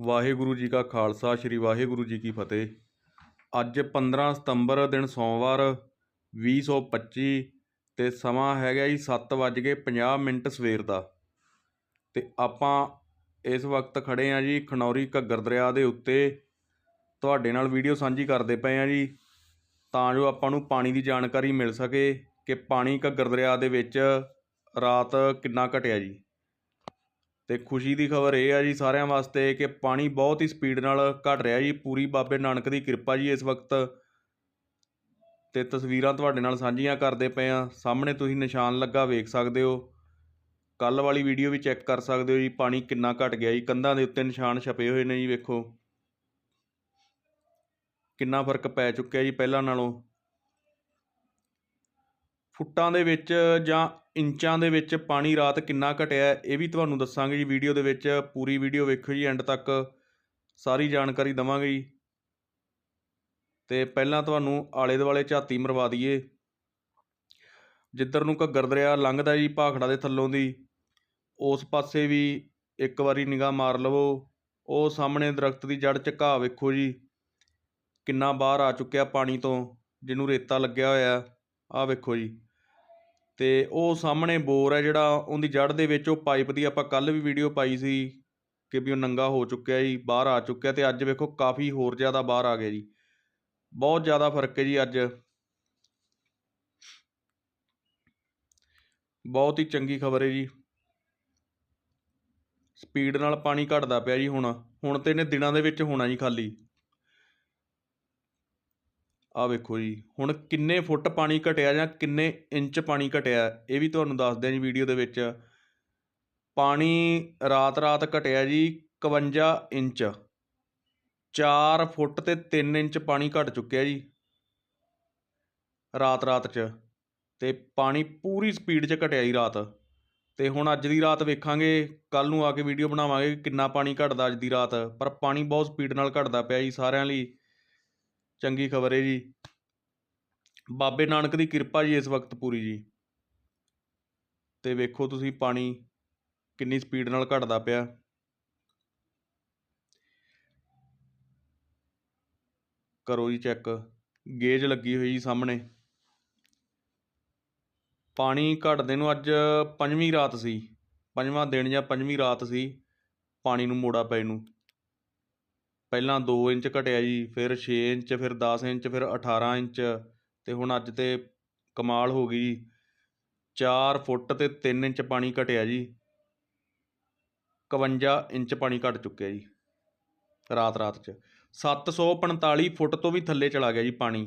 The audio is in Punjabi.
ਵਾਹਿਗੁਰੂ ਜੀ ਕਾ ਖਾਲਸਾ, ਸ੍ਰੀ ਵਾਹਿਗੁਰੂ ਜੀ ਕੀ ਫਤਿਹ। ਅੱਜ 15 ਸਤੰਬਰ ਦਿਨ ਸੋਮਵਾਰ 2025 ਤੇ ਸਮਾਂ ਹੈਗਾ ਜੀ 7:50 ਮਿੰਟ ਸਵੇਰ ਦਾ। ਤੇ ਆਪਾਂ ਇਸ ਵਕਤ ਖੜੇ ਆ ਜੀ ਖਨੌਰੀ ਘੱਗਰ ਦਰਿਆ ਦੇ ਉੱਤੇ। ਤੁਹਾਡੇ ਨਾਲ ਵੀਡੀਓ ਸਾਂਝੀ ਕਰਦੇ ਪਏ ਆ ਜੀ, ਤਾਂ ਜੋ ਆਪਾਂ ਨੂੰ ਪਾਣੀ ਦੀ ਜਾਣਕਾਰੀ ਮਿਲ ਸਕੇ ਕਿ ਪਾਣੀ ਘੱਗਰ ਦਰਿਆ ਦੇ ਵਿੱਚ ਰਾਤ ਕਿੰਨਾ ਘਟਿਆ ਜੀ। ਤੇ ਖੁਸ਼ੀ ਦੀ ਖਬਰ ਇਹ ਆ ਜੀ ਸਾਰਿਆਂ ਵਾਸਤੇ ਕਿ ਪਾਣੀ ਬਹੁਤ ਹੀ ਸਪੀਡ ਨਾਲ ਘਟ ਰਿਹਾ ਜੀ। ਪੂਰੀ ਬਾਬੇ ਨਾਨਕ ਦੀ ਕਿਰਪਾ ਜੀ ਇਸ ਵਕਤ। ਤੇ ਤਸਵੀਰਾਂ ਤੁਹਾਡੇ ਨਾਲ ਸਾਂਝੀਆਂ ਕਰਦੇ ਪਏ ਆ ਸਾਹਮਣੇ ਤੁਸੀਂ ਨਿਸ਼ਾਨ ਲੱਗਾ ਵੇਖ ਸਕਦੇ ਹੋ। ਕੱਲ ਵਾਲੀ ਵੀਡੀਓ ਵੀ ਚੈੱਕ ਕਰ ਸਕਦੇ ਹੋ ਜੀ, ਪਾਣੀ ਕਿੰਨਾ ਘਟ ਗਿਆ ਜੀ। ਕੰਧਾਂ ਦੇ ਉੱਤੇ ਨਿਸ਼ਾਨ ਛਪੇ ਹੋਏ ਨੇ ਜੀ, ਵੇਖੋ। ਕਿੰਨਾ ਫ਼ਰਕ ਪੈ ਚੁੱਕਿਆ ਜੀ ਪਹਿਲਾਂ ਨਾਲੋਂ। ਫੁੱਟਾਂ ਦੇ ਵਿੱਚ ਜਾਂ ਇੰਚਾਂ ਦੇ ਵਿੱਚ ਪਾਣੀ ਰਾਤ ਕਿੰਨਾ ਘਟਿਆ ਇਹ ਵੀ ਤੁਹਾਨੂੰ ਦੱਸਾਂਗੇ ਜੀ ਵੀਡੀਓ ਦੇ ਵਿੱਚ। ਪੂਰੀ ਵੀਡੀਓ ਵੇਖੋ ਜੀ ਐਂਡ ਤੱਕ। ਸਾਰੀ ਜਾਣਕਾਰੀ ਦਵਾਂਗੇ ਜੀ। ਤੇ ਪਹਿਲਾਂ ਤੁਹਾਨੂੰ ਆਲੇ ਦੁਆਲੇ ਝਾਤੀ ਮਰਵਾ ਦਈਏ। ਜਿੱਧਰ ਨੂੰ ਘੱਗਰ ਦਰਿਆ ਲੰਘਦਾ ਜੀ ਭਾਖੜਾ ਦੇ ਥੱਲੋਂ ਦੀ, ਉਸ ਪਾਸੇ ਵੀ ਇੱਕ ਵਾਰੀ ਨਿਗਾਹ ਮਾਰ ਲਵੋ। ਉਹ ਸਾਹਮਣੇ ਦਰਖਤ ਦੀ ਜੜ 'ਚ ਵੇਖੋ ਜੀ। ਕਿੰਨਾ ਬਾਹਰ ਆ ਚੁੱਕਿਆ ਪਾਣੀ ਤੋਂ, ਜਿਹਨੂੰ ਰੇਤਾ ਲੱਗਿਆ ਹੋਇਆ। ਆਹ ਵੇਖੋ ਜੀ। ਅਤੇ ਉਹ ਸਾਹਮਣੇ ਬੋਰ ਹੈ ਜਿਹੜਾ ਉਹਦੀ ਜੜ੍ਹ ਦੇ ਵਿੱਚ ਉਹ ਪਾਈਪ ਦੀ ਆਪਾਂ ਕੱਲ੍ਹ ਵੀ ਵੀਡੀਓ ਪਾਈ ਸੀ ਕਿ ਵੀ ਉਹ ਨੰਗਾ ਹੋ ਚੁੱਕਿਆ ਜੀ, ਬਾਹਰ ਆ ਚੁੱਕਿਆ ਅਤੇ ਅੱਜ ਵੇਖੋ ਕਾਫੀ ਹੋਰ ਜ਼ਿਆਦਾ ਬਾਹਰ ਆ ਗਿਆ ਜੀ। ਬਹੁਤ ਜ਼ਿਆਦਾ ਫ਼ਰਕ ਹੈ ਜੀ ਅੱਜ। ਬਹੁਤ ਹੀ ਚੰਗੀ ਖਬਰ ਹੈ ਜੀ। ਸਪੀਡ ਨਾਲ ਪਾਣੀ ਘਟਦਾ ਪਿਆ ਜੀ ਹੁਣ। ਹੁਣ ਤੇ ਇਹਨੇ ਦਿਨਾਂ ਦੇ ਵਿੱਚ ਹੋਣਾ ਜੀ ਖਾਲੀ। ਆ ਵੇਖੋ ਜੀ, ਹੁਣ ਕਿੰਨੇ ਫੁੱਟ ਪਾਣੀ ਘਟਿਆ ਜਾਂ ਕਿੰਨੇ ਇੰਚ ਪਾਣੀ ਘਟਿਆ, ਇਹ ਵੀ ਤੁਹਾਨੂੰ ਦੱਸਦੇ ਆ ਜੀ ਵੀਡੀਓ ਦੇ ਵਿੱਚ। ਪਾਣੀ ਰਾਤ-ਰਾਤ ਘਟਿਆ ਜੀ 51 ਇੰਚ। 4 ਫੁੱਟ ਤੇ 3 ਇੰਚ ਪਾਣੀ ਘਟ ਚੁੱਕਿਆ ਜੀ। ਰਾਤ-ਰਾਤ 'ਚ। ਤੇ ਪਾਣੀ ਪੂਰੀ ਸਪੀਡ 'ਚ ਘਟਿਆ ਜੀ ਰਾਤ। ਤੇ ਹੁਣ ਅੱਜ ਦੀ ਰਾਤ ਵੇਖਾਂਗੇ ਕੱਲ ਨੂੰ ਆ ਕੇ ਵੀਡੀਓ ਬਣਾਵਾਂਗੇ ਕਿ ਕਿੰਨਾ ਪਾਣੀ ਘਟਦਾ ਅੱਜ ਦੀ ਰਾਤ। ਪਰ ਪਾਣੀ ਬਹੁਤ ਸਪੀਡ ਨਾਲ ਘਟਦਾ ਪਿਆ ਜੀ ਸਾਰਿਆਂ ਲਈ। ਚੰਗੀ ਖਬਰ ਹੈ ਜੀ। ਬਾਬੇ ਨਾਨਕ ਦੀ ਕਿਰਪਾ ਜੀ ਇਸ ਵਕਤ ਪੂਰੀ ਜੀ। ਤੇ ਵੇਖੋ ਤੁਸੀਂ ਪਾਣੀ ਕਿੰਨੀ ਸਪੀਡ ਨਾਲ ਘਟਦਾ ਪਿਆ। ਕਰੋ ਜੀ ਚੈੱਕ ਗੇਜ ਲੱਗੀ ਹੋਈ ਜੀ ਸਾਹਮਣੇ। ਪਾਣੀ ਘਟਦੇ ਨੂੰ ਅੱਜ ਪੰਜਵੀਂ ਰਾਤ ਸੀ। ਪੰਜਵਾਂ ਦਿਨ ਜਾਂ ਪੰਜਵੀਂ ਰਾਤ ਸੀ। ਪਾਣੀ ਨੂੰ ਮੋੜਾ ਪਏ ਨੂੰ। ਪਹਿਲਾਂ 2 ਇੰਚ ਘਟਿਆ ਜੀ, ਫਿਰ 6 ਇੰਚ, ਫਿਰ 10 ਇੰਚ, ਫਿਰ 18 ਇੰਚ ਤੇ ਹੁਣ ਅੱਜ ਤੇ ਕਮਾਲ ਹੋ ਗਈ ਜੀ। 4 ਫੁੱਟ ਤੇ 3 ਇੰਚ ਪਾਣੀ ਘਟਿਆ ਜੀ। 51 ਇੰਚ ਪਾਣੀ ਘਟ ਚੁੱਕਿਆ ਜੀ ਰਾਤ ਰਾਤ 'ਚ 745 ਫੁੱਟ ਤੋਂ ਵੀ ਥੱਲੇ ਚਲਾ ਗਿਆ ਜੀ ਪਾਣੀ।